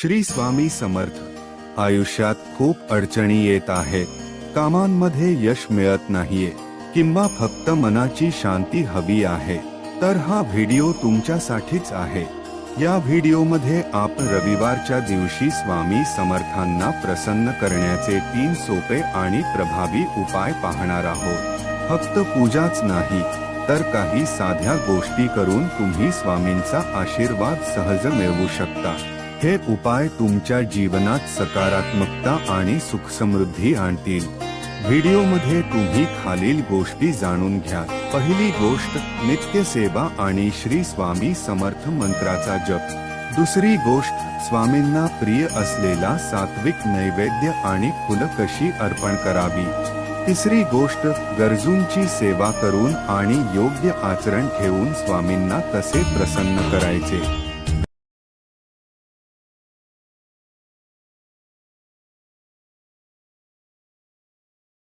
श्री स्वामी समर्थ. आयुष्यात खूप अडचणी येत आहेत. कामांमध्ये यश मिळत नाहीये. किंवा फक्त मनाची शांती हवी आहे. तर हा व्हिडिओ तुमच्यासाठीच आहे. या व्हिडिओमध्ये आपण रविवारच्या दिवशी स्वामी समर्थांना प्रसन्न करण्याचे तीन सोपे आणि प्रभावी उपाय पाहणार आहोत. फक्त पूजाच नाही तर काही साध्या गोष्टी करून तुम्ही स्वामींचा आशीर्वाद सहज मिळवू शकता. हे उपाय तुमच्या जीवनात सकारात्मकता आणि सुखसमृद्धी आणतील. व्हिडिओमध्ये तुम्ही खालील गोष्टी जाणून घ्या. पहिली गोष्ट नित्यसेवा आणि श्री स्वामी समर्थ मंत्राचा जप. दुसरी गोष्ट स्वामींना प्रिय असलेला सात्विक नैवेद्य आणि फुलं कशी अर्पण करावी? तिसरी गोष्ट गरजूंची सेवा करून आणि योग्य आचरण ठेवून स्वामींना कसे प्रसन्न करायचे?